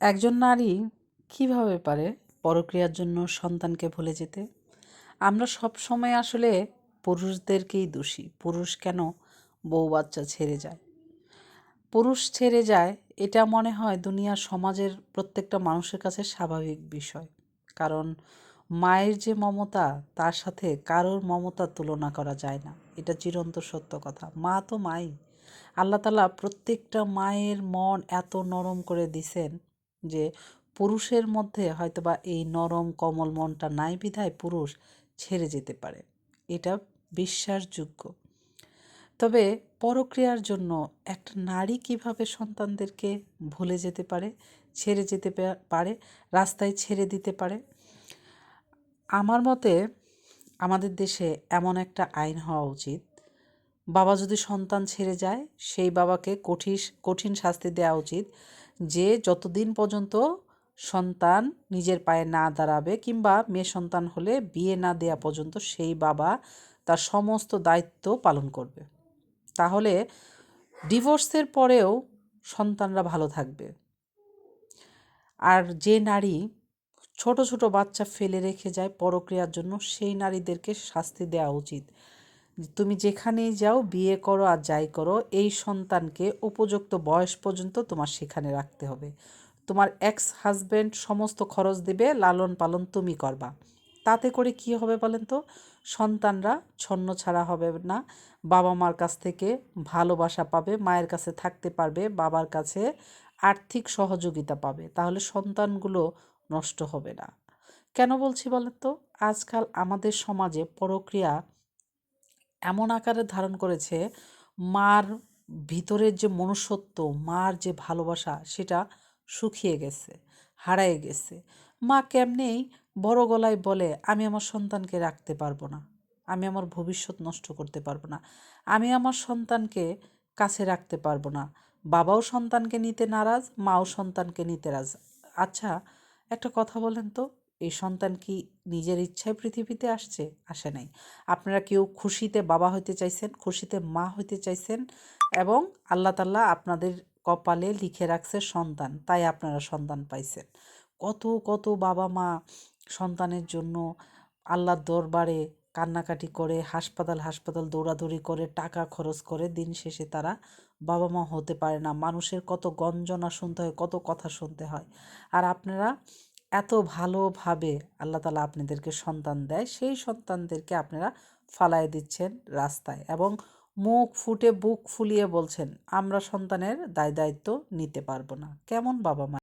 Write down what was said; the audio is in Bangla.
একজন নারী কীভাবে পারে পরক্রিয়ার জন্য সন্তানকে ভুলে যেতে? আমরা সব সময় আসলে পুরুষদেরকেই দোষী। পুরুষ কেন বউ বাচ্চা ছেড়ে যায়? পুরুষ ছেড়ে যায় এটা মনে হয় দুনিয়ার সমাজের প্রত্যেকটা মানুষের কাছে স্বাভাবিক বিষয়। কারণ মায়ের যে মমতা, তার সাথে কারোর মমতা তুলনা করা যায় না। এটা চিরন্ত সত্য কথা। মা তো মাই। আল্লাহ তালা প্রত্যেকটা মায়ের মন এত নরম করে দিছেন যে পুরুষের মধ্যে হয়তোবা এই নরম কমল মনটা নাই বিধায় পুরুষ ছেড়ে যেতে পারে। এটা বিশ্বাসযোগ্য। তবে পরক্রিয়ার জন্য একটা নারী কীভাবে সন্তানদেরকে ভুলে যেতে পারে, ছেড়ে যেতে পারে, রাস্তায় ছেড়ে দিতে পারে? আমার মতে আমাদের দেশে এমন একটা আইন হওয়া উচিত বাবা যদি সন্তান ছেড়ে যায়, সেই বাবাকে কঠিন কঠিন শাস্তি দেওয়া উচিত যে যতদিন পর্যন্ত সন্তান নিজের পায়ে না দাঁড়াবে কিংবা মেয়ে সন্তান হলে বিয়ে না দেওয়া পর্যন্ত সেই বাবা তার সমস্ত দায়িত্ব পালন করবে। তাহলে ডিভোর্সের পরেও সন্তানরা ভালো থাকবে। আর যে নারী ছোট ছোট বাচ্চা ফেলে রেখে যায় পরক্রিয়ার জন্য, সেই নারীদেরকে শাস্তি দেওয়া উচিত। তুমি যেখানেই যাও, বিয়ে করো আর যাই করো, এই সন্তানকে উপযুক্ত বয়স পর্যন্ত তোমার সেখানে রাখতে হবে। তোমার এক্স হাজব্যান্ড সমস্ত খরচ দেবে লালন পালন তুমি করবা। তাতে করে কি হবে বলেন তো? সন্তানরা ছন্ন ছাড়া হবে না। বাবা মার কাছ থেকে ভালোবাসা পাবে, মায়ের কাছে থাকতে পারবে, বাবার কাছে আর্থিক সহযোগিতা পাবে। তাহলে সন্তানগুলো নষ্ট হবে না। কেন বলছি বলেন তো? আজকাল আমাদের সমাজে পরক্রিয়া এমন আকারে ধারণ করেছে, মার ভিতরের যে মনুষ্যত্ব, মার যে ভালোবাসা, সেটা শুকিয়ে গেছে, হারায় গেছে। মা কেমনেই বড় গলায় বলে, আমি আমার সন্তানকে রাখতে পারব না। আমি আমার ভবিষ্যৎ নষ্ট করতে পারব না। আমি আমার সন্তানকে কাছে রাখতে পারব না। বাবাও সন্তানকে নিতে নারাজ, মাও সন্তানকে নিতে রাজ আচ্ছা একটা কথা বলেন তো। এই সন্তান কি নিজের ইচ্ছায় পৃথিবীতে আসছে? আসে নাই। আপনারা কেউ খুশিতে বাবা হইতে চাইছেন, খুশিতে মা হইতে চাইছেন এবং আল্লাহ তাল্লাহ আপনাদের কপালে লিখে রাখছে সন্তান, তাই আপনারা সন্তান পাইছেন। কত কত বাবা মা সন্তানের জন্য আল্লাহর দরবারে কান্নাকাটি করে, হাসপাতাল হাসপাতাল দৌড়াদৌড়ি করে, টাকা খরচ করে, দিন শেষে তারা বাবা মা হতে পারে না। মানুষের কত গঞ্জনা শুনতে হয়, কত কথা শুনতে হয়। আর আপনারা এত ভালোভাবে আল্লাহ তালা আপনাদেরকে সন্তান দেয়, সেই সন্তানদেরকে আপনারা ফালাই দিচ্ছেন রাস্তায় এবং মুখ ফুটে বুক ফুলিয়ে বলছেন, আমরা সন্তানের দায় দায়িত্ব নিতে পারব না। কেমন বাবা মা